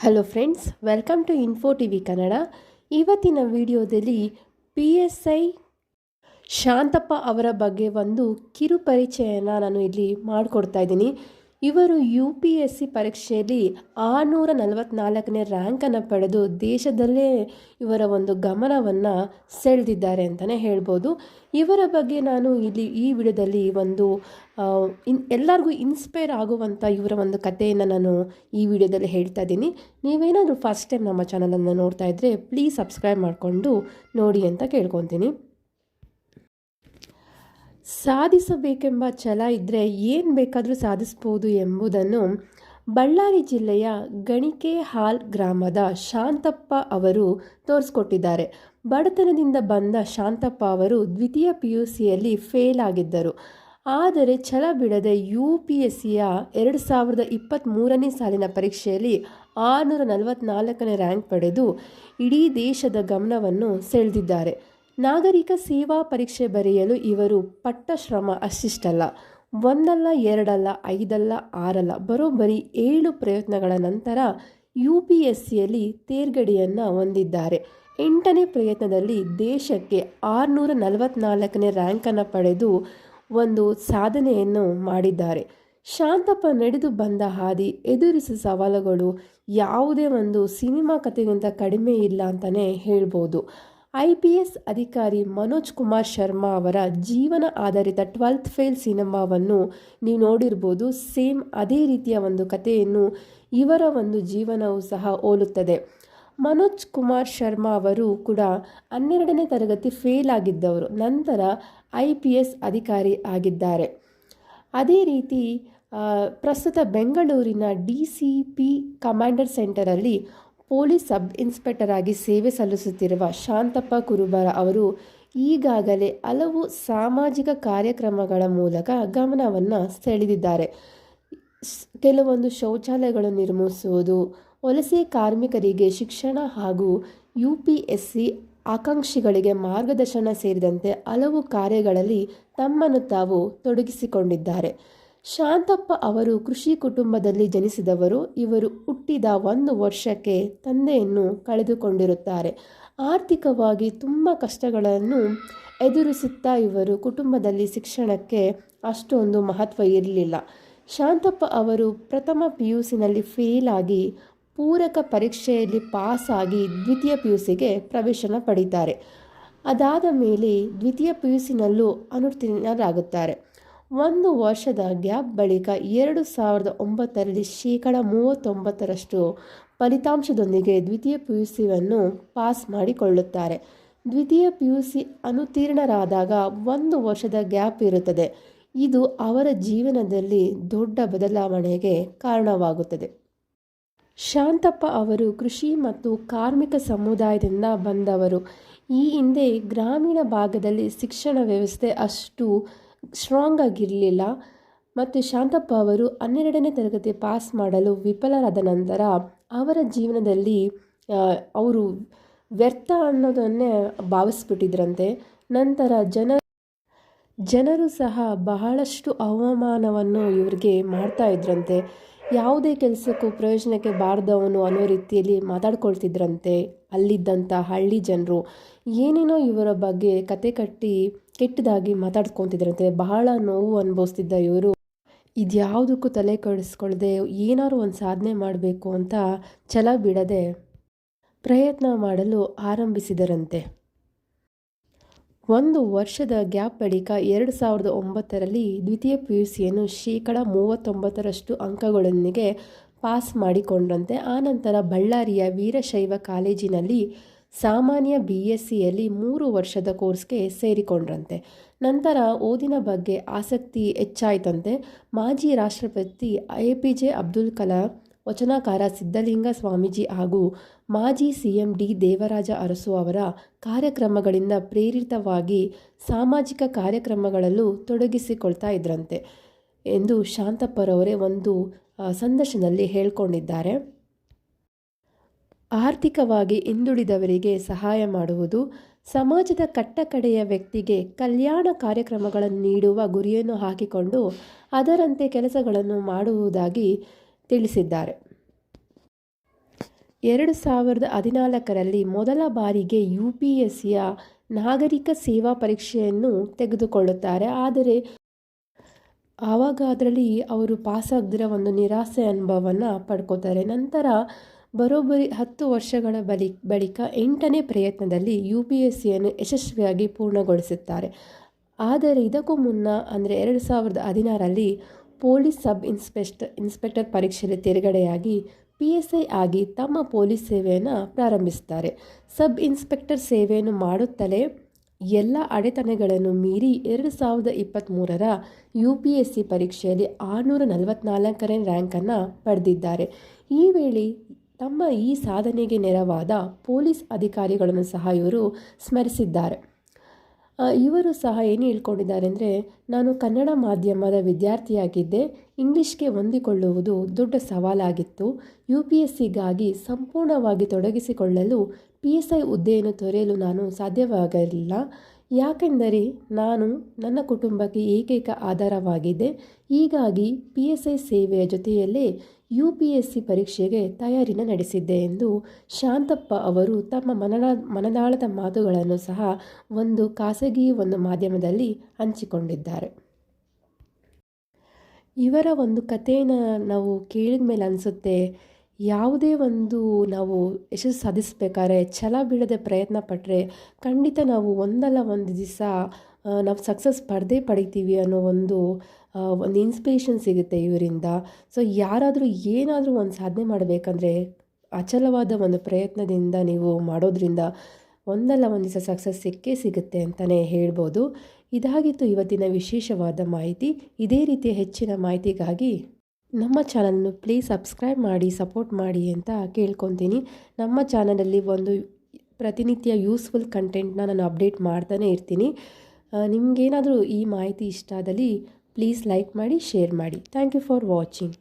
Hello friends welcome to info T V Kannada ಇವತ್ತಿನ ವಿಡಿಯೋದಲ್ಲಿ P S I Shantappa ಅವರ ಬಗ್ಗೆ ಒಂದು ಕಿರು ಪರಿಚಯನ ನಾನು ಇಲ್ಲಿ ಮಾಡಿಕೊಡ್ತಾ ಇದ್ದೀನಿ ಇವರು ಯು ಪಿ ಎಸ್ ಸಿ ಪರೀಕ್ಷೆಯಲ್ಲಿ ಆರುನೂರ ನಲವತ್ನಾಲ್ಕನೇ ರ್ಯಾಂಕನ್ನು ಪಡೆದು ದೇಶದಲ್ಲೇ ಇವರ ಒಂದು ಗಮನವನ್ನು ಸೆಳೆದಿದ್ದಾರೆ ಅಂತಲೇ ಹೇಳ್ಬೋದು. ಇವರ ಬಗ್ಗೆ ನಾನು ಇಲ್ಲಿ ಈ ವಿಡಿಯೋದಲ್ಲಿ ಒಂದು ಇನ್, ಎಲ್ಲರಿಗೂ ಇನ್ಸ್ಪೈರ್ ಆಗುವಂಥ ಇವರ ಒಂದು ಕಥೆಯನ್ನು ನಾನು ಈ ವಿಡಿಯೋದಲ್ಲಿ ಹೇಳ್ತಾ ಇದ್ದೀನಿ. ನೀವೇನಾದರೂ ಫಸ್ಟ್ ಟೈಮ್ ನಮ್ಮ ಚಾನಲನ್ನು ನೋಡ್ತಾ ಇದ್ದರೆ ಪ್ಲೀಸ್ ಸಬ್ಸ್ಕ್ರೈಬ್ ಮಾಡಿಕೊಂಡು ನೋಡಿ ಅಂತ ಕೇಳ್ಕೊತೀನಿ. ಸಾಧಿಸಬೇಕೆಂಬ ಛಲ ಇದ್ದರೆ ಏನು ಬೇಕಾದರೂ ಸಾಧಿಸ್ಬೋದು ಎಂಬುದನ್ನು ಬಳ್ಳಾರಿ ಜಿಲ್ಲೆಯ ಗಣಿಕೆ ಹಾಲ್ ಗ್ರಾಮದ ಶಾಂತಪ್ಪ ಅವರು ತೋರಿಸ್ಕೊಟ್ಟಿದ್ದಾರೆ. ಬಡತನದಿಂದ ಬಂದ ಶಾಂತಪ್ಪ ಅವರು ದ್ವಿತೀಯ ಪಿ ಯು ಸಿಯಲ್ಲಿ ಫೇಲ್ ಆಗಿದ್ದರು. ಆದರೆ ಛಲ ಬಿಡದೆ ಯು ಪಿ ಎಸ್ ಸಿಯ ಎರಡು ಸಾವಿರದ ಇಪ್ಪತ್ತ್ಮೂರನೇ ಸಾಲಿನ ಪರೀಕ್ಷೆಯಲ್ಲಿ ಆರುನೂರ ನಲವತ್ತ್ನಾಲ್ಕನೇ ರ್ಯಾಂಕ್ ಪಡೆದು ಇಡೀ ದೇಶದ ಗಮನವನ್ನು ಸೆಳೆದಿದ್ದಾರೆ. ನಾಗರಿಕ ಸೇವಾ ಪರೀಕ್ಷೆ ಬರೆಯಲು ಇವರು ಪಟ್ಟ ಶ್ರಮ ಅಷ್ಟಿಷ್ಟಲ್ಲ. ಒಂದಲ್ಲ, ಎರಡಲ್ಲ, ಐದಲ್ಲ, ಆರಲ್ಲ, ಬರೋಬ್ಬರಿ ಏಳು ಪ್ರಯತ್ನಗಳ ನಂತರ ಯು ಪಿ ಎಸ್ ಸಿಯಲ್ಲಿ ತೇರ್ಗಡೆಯನ್ನು ಹೊಂದಿದ್ದಾರೆ. ಎಂಟನೇ ಪ್ರಯತ್ನದಲ್ಲಿ ದೇಶಕ್ಕೆ ಆರುನೂರ ನಲವತ್ತ್ನಾಲ್ಕನೇ ರ್ಯಾಂಕನ್ನು ಪಡೆದು ಒಂದು ಸಾಧನೆಯನ್ನು ಮಾಡಿದ್ದಾರೆ. ಶಾಂತಪ್ಪ ನಡೆದು ಬಂದ ಹಾದಿ ಎದುರಿಸಿದ ಸವಾಲುಗಳು ಯಾವುದೇ ಒಂದು ಸಿನಿಮಾ ಕಥೆಗಿಂತ ಕಡಿಮೆ ಇಲ್ಲ ಅಂತಲೇ ಹೇಳ್ಬೋದು. ಐ ಪಿ ಎಸ್ ಅಧಿಕಾರಿ ಮನೋಜ್ ಕುಮಾರ್ ಶರ್ಮಾ ಅವರ ಜೀವನ ಆಧಾರಿತ ಟ್ವೆಲ್ತ್ ಫೇಲ್ ಸಿನಿಮಾವನ್ನು ನೀವು ನೋಡಿರ್ಬೋದು. ಸೇಮ್ ಅದೇ ರೀತಿಯ ಒಂದು ಕಥೆಯನ್ನು ಇವರ ಒಂದು ಜೀವನವು ಸಹ ಹೋಲುತ್ತದೆ. ಮನೋಜ್ ಕುಮಾರ್ ಶರ್ಮಾ ಅವರು ಕೂಡ ಹನ್ನೆರಡನೇ ತರಗತಿ ಫೇಲ್ ಆಗಿದ್ದವರು. ನಂತರ ಐ ಪಿ ಎಸ್ ಅಧಿಕಾರಿ ಆಗಿದ್ದಾರೆ. ಅದೇ ರೀತಿ ಪ್ರಸ್ತುತ ಬೆಂಗಳೂರಿನ ಡಿ ಸಿ ಪಿ ಕಮಾಂಡರ್ ಸೆಂಟರಲ್ಲಿ ಪೊಲೀಸ್ ಸಬ್ ಇನ್ಸ್ಪೆಕ್ಟರ್ ಆಗಿ ಸೇವೆ ಸಲ್ಲಿಸುತ್ತಿರುವ ಶಾಂತಪ್ಪ ಕುರುಬರ ಅವರು ಈಗಾಗಲೇ ಹಲವು ಸಾಮಾಜಿಕ ಕಾರ್ಯಕ್ರಮಗಳ ಮೂಲಕ ಗಮನವನ್ನು ಸೆಳೆದಿದ್ದಾರೆ. ಕೆಲವೊಂದು ಶೌಚಾಲಯಗಳು ನಿರ್ಮಿಸುವುದು, ವಲಸೆ ಕಾರ್ಮಿಕರಿಗೆ ಶಿಕ್ಷಣ ಹಾಗೂ ಯು ಪಿ ಎಸ್ ಸಿ ಆಕಾಂಕ್ಷಿಗಳಿಗೆ ಮಾರ್ಗದರ್ಶನ ಸೇರಿದಂತೆ ಹಲವು ಕಾರ್ಯಗಳಲ್ಲಿ ತಮ್ಮನ್ನು ತಾವು ತೊಡಗಿಸಿಕೊಂಡಿದ್ದಾರೆ. ಶಾಂತಪ್ಪ ಅವರು ಕೃಷಿ ಕುಟುಂಬದಲ್ಲಿ ಜನಿಸಿದವರು. ಇವರು ಹುಟ್ಟಿದ ಒಂದು ವರ್ಷಕ್ಕೆ ತಂದೆಯನ್ನು ಕಳೆದುಕೊಂಡಿರುತ್ತಾರೆ. ಆರ್ಥಿಕವಾಗಿ ತುಂಬ ಕಷ್ಟಗಳನ್ನು ಎದುರಿಸುತ್ತಾ ಇವರು ಕುಟುಂಬದಲ್ಲಿ ಶಿಕ್ಷಣಕ್ಕೆ ಅಷ್ಟೊಂದು ಮಹತ್ವ ಇರಲಿಲ್ಲ. ಶಾಂತಪ್ಪ ಅವರು ಪ್ರಥಮ ಪಿ ಯು ಸಿನಲ್ಲಿ ಫೇಲ್ ಆಗಿ ಪೂರಕ ಪರೀಕ್ಷೆಯಲ್ಲಿ ಪಾಸ್ ಆಗಿ ದ್ವಿತೀಯ ಪಿ ಯು ಸಿಗೆ ಪ್ರವೇಶನ ಪಡೀತಾರೆ. ಅದಾದ ಮೇಲೆ ದ್ವಿತೀಯ ಪಿ ಯು ಸಿನಲ್ಲೂ ಅನುತ್ತೀರ್ಣರಾಗುತ್ತಾರೆ. ಒಂದು ವರ್ಷದ ಗ್ಯಾಪ್ ಬಳಿಕ ಎರಡು ಸಾವಿರದ ಒಂಬತ್ತರಲ್ಲಿ ಶೇಕಡ ಮೂವತ್ತೊಂಬತ್ತರಷ್ಟು ಫಲಿತಾಂಶದೊಂದಿಗೆ ದ್ವಿತೀಯ ಪಿ ಯು ಸಿಯನ್ನು ಪಾಸ್ ಮಾಡಿಕೊಳ್ಳುತ್ತಾರೆ. ದ್ವಿತೀಯ ಪಿ ಯು ಸಿ ಅನುತೀರ್ಣರಾದಾಗ ಒಂದು ವರ್ಷದ ಗ್ಯಾಪ್ ಇರುತ್ತದೆ. ಇದು ಅವರ ಜೀವನದಲ್ಲಿ ದೊಡ್ಡ ಬದಲಾವಣೆಗೆ ಕಾರಣವಾಗುತ್ತದೆ. ಶಾಂತಪ್ಪ ಅವರು ಕೃಷಿ ಮತ್ತು ಕಾರ್ಮಿಕ ಸಮುದಾಯದಿಂದ ಬಂದವರು. ಈ ಹಿಂದೆ ಗ್ರಾಮೀಣ ಭಾಗದಲ್ಲಿ ಶಿಕ್ಷಣ ವ್ಯವಸ್ಥೆ ಅಷ್ಟು ಸ್ಟ್ರಾಂಗ್ ಆಗಿರಲಿಲ್ಲ ಮತ್ತು ಶಾಂತಪ್ಪ ಅವರು ಹನ್ನೆರಡನೇ ತರಗತಿ ಪಾಸ್ ಮಾಡಲು ವಿಫಲರಾದ ನಂತರ ಅವರ ಜೀವನದಲ್ಲಿ ಅವರು ವ್ಯರ್ಥ ಅನ್ನೋದನ್ನೇ ಭಾವಿಸ್ಬಿಟ್ಟಿದ್ರಂತೆ. ನಂತರ ಜನ, ಜನರು ಸಹ ಬಹಳಷ್ಟು ಅವಮಾನವನ್ನು ಇವರಿಗೆ ಮಾಡ್ತಾ ಇದ್ರಂತೆ. ಯಾವುದೇ ಕೆಲಸಕ್ಕೂ ಪ್ರಯೋಜನಕ್ಕೆ ಬಾರದವನು ಅನ್ನೋ ರೀತಿಯಲ್ಲಿ ಮಾತಾಡ್ಕೊಳ್ತಿದ್ರಂತೆ ಅಲ್ಲಿದ್ದಂಥ ಹಳ್ಳಿ ಜನರು. ಏನೇನೋ ಇವರ ಬಗ್ಗೆ ಕತೆ ಕಟ್ಟಿ ಕೆಟ್ಟದಾಗಿ ಮಾತಾಡ್ಕೊತಿದ್ರಂತೆ. ಬಹಳ ನೋವು ಅನುಭವಿಸ್ತಿದ್ದ ಇವರು. ಇದ್ಯಾವುದಕ್ಕೂ ತಲೆ ಕೆಡಿಸ್ಕೊಳ್ದೆ ಏನಾದ್ರು ಒಂದು ಸಾಧನೆ ಮಾಡಬೇಕು ಅಂತ ಛಲ ಬಿಡದೆ ಪ್ರಯತ್ನ ಮಾಡಲು ಆರಂಭಿಸಿದರಂತೆ. ಒಂದು ವರ್ಷದ ಗ್ಯಾಪ್ ಬಳಿಕ ಎರಡು ಸಾವಿರದ ಒಂಬತ್ತರಲ್ಲಿ ದ್ವಿತೀಯ ಪಿ ಯು ಸಿಯನ್ನು ಶೇಕಡ ಮೂವತ್ತೊಂಬತ್ತರಷ್ಟು ಅಂಕಗಳೊಂದಿಗೆ ಪಾಸ್ ಮಾಡಿಕೊಂಡ್ರಂತೆ ಆನಂತರ ಬಳ್ಳಾರಿಯ ವೀರಶೈವ ಕಾಲೇಜಿನಲ್ಲಿ ಸಾಮಾನ್ಯ ಬಿ ಎಸ್ ಸಿಯಲ್ಲಿ ಮೂರು ವರ್ಷದ ಕೋರ್ಸ್ಗೆ ಸೇರಿಕೊಂಡ್ರಂತೆ ನಂತರ ಓದಿನ ಬಗ್ಗೆ ಆಸಕ್ತಿ ಹೆಚ್ಚಾಯ್ತಂತೆ. ಮಾಜಿ ರಾಷ್ಟ್ರಪತಿ A P J Abdul Kalam ವಚನಕಾರ Siddhalinga Swamiji ಹಾಗೂ ಮಾಜಿ ಸಿಎಂ ಡಿ ದೇವರಾಜ ಅರಸು ಅವರ ಕಾರ್ಯಕ್ರಮಗಳಿಂದ ಪ್ರೇರಿತವಾಗಿ ಸಾಮಾಜಿಕ ಕಾರ್ಯಕ್ರಮಗಳಲ್ಲೂ ತೊಡಗಿಸಿಕೊಳ್ತಾ ಇದ್ರಂತೆ ಎಂದು ಶಾಂತಪ್ಪರವರೇ ಒಂದು ಸಂದರ್ಶನದಲ್ಲಿ ಹೇಳ್ಕೊಂಡಿದ್ದಾರೆ. ಆರ್ಥಿಕವಾಗಿ ಹಿಂದುಳಿದವರಿಗೆ ಸಹಾಯ ಮಾಡುವುದು, ಸಮಾಜದ ಕಟ್ಟಕಡೆಯ ವ್ಯಕ್ತಿಗೆ ಕಲ್ಯಾಣ ಕಾರ್ಯಕ್ರಮಗಳನ್ನು ನೀಡುವ ಗುರಿಯನ್ನು ಹಾಕಿಕೊಂಡು ಅದರಂತೆ ಕೆಲಸಗಳನ್ನು ಮಾಡುವುದಾಗಿ ತಿಳಿಸಿದ್ದಾರೆ. ಎರಡು ಸಾವಿರದ ಹದಿನಾಲ್ಕರಲ್ಲಿ ಮೊದಲ ಬಾರಿಗೆ ಯು ಪಿ ಎಸ್ ಸಿಯ ನಾಗರಿಕ ಸೇವಾ ಪರೀಕ್ಷೆಯನ್ನು ತೆಗೆದುಕೊಳ್ಳುತ್ತಾರೆ. ಆದರೆ ಆವಾಗ ಅದರಲ್ಲಿ ಅವರು ಪಾಸಾಗದಿರೋ ಒಂದು ನಿರಾಸೆ ಅನುಭವವನ್ನು ಪಡ್ಕೋತಾರೆ. ನಂತರ ಬರೋಬ್ಬರಿ ಹತ್ತು ವರ್ಷಗಳ ಬಳಿ ಬಳಿಕ ಎಂಟನೇ ಪ್ರಯತ್ನದಲ್ಲಿ ಯು ಪಿ ಎಸ್ ಸಿಯನ್ನು ಯಶಸ್ವಿಯಾಗಿ ಪೂರ್ಣಗೊಳಿಸುತ್ತಾರೆ. ಆದರೆ ಇದಕ್ಕೂ ಮುನ್ನ ಅಂದರೆ ಎರಡು ಸಾವಿರದ ಹದಿನಾರರಲ್ಲಿ ಪೊಲೀಸ್ ಸಬ್ ಇನ್ಸ್ಪೆಕ್ಟರ್ ಇನ್ಸ್ಪೆಕ್ಟರ್ ಪರೀಕ್ಷೆಯಲ್ಲಿ ತೇರ್ಗಡೆಯಾಗಿ ಪಿ ಎಸ್ ಐ ಆಗಿ ತಮ್ಮ ಪೊಲೀಸ್ ಸೇವೆಯನ್ನು ಪ್ರಾರಂಭಿಸ್ತಾರೆ ಸಬ್ ಇನ್ಸ್ಪೆಕ್ಟರ್ ಸೇವೆಯನ್ನು ಮಾಡುತ್ತಲೇ ಎಲ್ಲ ಅಡೆತಡೆಗಳನ್ನು ಮೀರಿ ಎರಡು ಸಾವಿರದ ಇಪ್ಪತ್ತ್ಮೂರರ ಯು ಪಿ ಎಸ್ ಸಿ ಪರೀಕ್ಷೆಯಲ್ಲಿ ಆರುನೂರ ನಲವತ್ತ್ನಾಲ್ಕನೇ ರ್ಯಾಂಕನ್ನು ಪಡೆದಿದ್ದಾರೆ. ಈ ವೇಳೆ ತಮ್ಮ ಈ ಸಾಧನೆಗೆ ನೆರವಾದ ಪೊಲೀಸ್ ಅಧಿಕಾರಿಗಳನ್ನು ಸಹ ಇವರು ಸ್ಮರಿಸಿದ್ದಾರೆ. ಇವರು ಸಹ ಏನು ಹೇಳ್ಕೊಂಡಿದ್ದಾರೆ ಅಂದರೆ, ನಾನು ಕನ್ನಡ ಮಾಧ್ಯಮದ ವಿದ್ಯಾರ್ಥಿಯಾಗಿದ್ದೆ, ಇಂಗ್ಲೀಷ್ಗೆ ಹೊಂದಿಕೊಳ್ಳುವುದು ದೊಡ್ಡ ಸವಾಲಾಗಿತ್ತು. ಯು ಪಿ ಎಸ್ ಸಿಗಾಗಿ ಸಂಪೂರ್ಣವಾಗಿ ತೊಡಗಿಸಿಕೊಳ್ಳಲು ಪಿ ಎಸ್ ಐ ಹುದ್ದೆಯನ್ನು ತೊರೆಯಲು ನಾನು ಸಾಧ್ಯವಾಗಲಿಲ್ಲ. ಯಾಕೆಂದರೆ ನಾನು ನನ್ನ ಕುಟುಂಬಕ್ಕೆ ಏಕೈಕ ಆಧಾರವಾಗಿದ್ದೆ, ಹೀಗಾಗಿ ಪಿ ಎಸ್ ಐ ಸೇವೆಯ ಜೊತೆಯಲ್ಲೇ ಯು ಪಿ ಎಸ್ ಸಿ ಪರೀಕ್ಷೆಗೆ ತಯಾರಿನ ನಡೆಸಿದ್ದೆ ಎಂದು ಶಾಂತಪ್ಪ ಅವರು ತಮ್ಮ ಮನನ, ಮನದಾಳದ ಮಾತುಗಳನ್ನು ಸಹ ಒಂದು ಖಾಸಗಿ ಒಂದು ಮಾಧ್ಯಮದಲ್ಲಿ ಹಂಚಿಕೊಂಡಿದ್ದಾರೆ. ಇವರ ಒಂದು ಕಥೆಯನ್ನು ನಾವು ಕೇಳಿದ ಮೇಲೆ ಅನಿಸುತ್ತೆ ಯಾವುದೇ ಒಂದು ನಾವು ಯಶಸ್ಸು ಸಾಧಿಸ್ಬೇಕಾದ್ರೆ ಛಲ ಬಿಡದೆ ಪ್ರಯತ್ನ ಪಟ್ಟರೆ ಖಂಡಿತ ನಾವು ಒಂದಲ್ಲ ಒಂದು ದಿವಸ ನಾವು ಸಕ್ಸಸ್ ಪಡೆದೇ ಪಡಿತೀವಿ ಅನ್ನೋ ಒಂದು ಒಂದು ಇನ್ಸ್ಪಿರೇಷನ್ ಸಿಗುತ್ತೆ ಇವರಿಂದ. ಸೊ ಯಾರಾದರೂ ಏನಾದರೂ ಒಂದು ಸಾಧನೆ ಮಾಡಬೇಕಂದ್ರೆ ಅಚಲವಾದ ಒಂದು ಪ್ರಯತ್ನದಿಂದ ನೀವು ಮಾಡೋದ್ರಿಂದ ಒಂದಲ್ಲ ಒಂದು ದಿವಸ ಸಕ್ಸಸ್ ಸಿಕ್ಕೇ ಸಿಗುತ್ತೆ ಅಂತಲೇ ಹೇಳ್ಬೋದು. ಇದಾಗಿತ್ತು ಇವತ್ತಿನ ವಿಶೇಷವಾದ ಮಾಹಿತಿ. ಇದೇ ರೀತಿಯ ಹೆಚ್ಚಿನ ಮಾಹಿತಿಗಾಗಿ ನಮ್ಮ ಚಾನಲನ್ನು ಪ್ಲೀಸ್ ಸಬ್ಸ್ಕ್ರೈಬ್ ಮಾಡಿ, ಸಪೋರ್ಟ್ ಮಾಡಿ ಅಂತ ಕೇಳ್ಕೊತೀನಿ. ನಮ್ಮ ಚಾನಲಲ್ಲಿ ಒಂದು ಪ್ರತಿನಿತ್ಯ ಯೂಸ್ಫುಲ್ ಕಂಟೆಂಟ್ನ ನಾನು ಅಪ್ಡೇಟ್ ಮಾಡ್ತಾನೆ ಇರ್ತೀನಿ. ನಿಮಗೇನಾದರೂ ಈ ಮಾಹಿತಿ ಇಷ್ಟ ಆದಲ್ಲಿ ಪ್ಲೀಸ್ ಲೈಕ್ ಮಾಡಿ, ಶೇರ್ ಮಾಡಿ. Thank you for watching.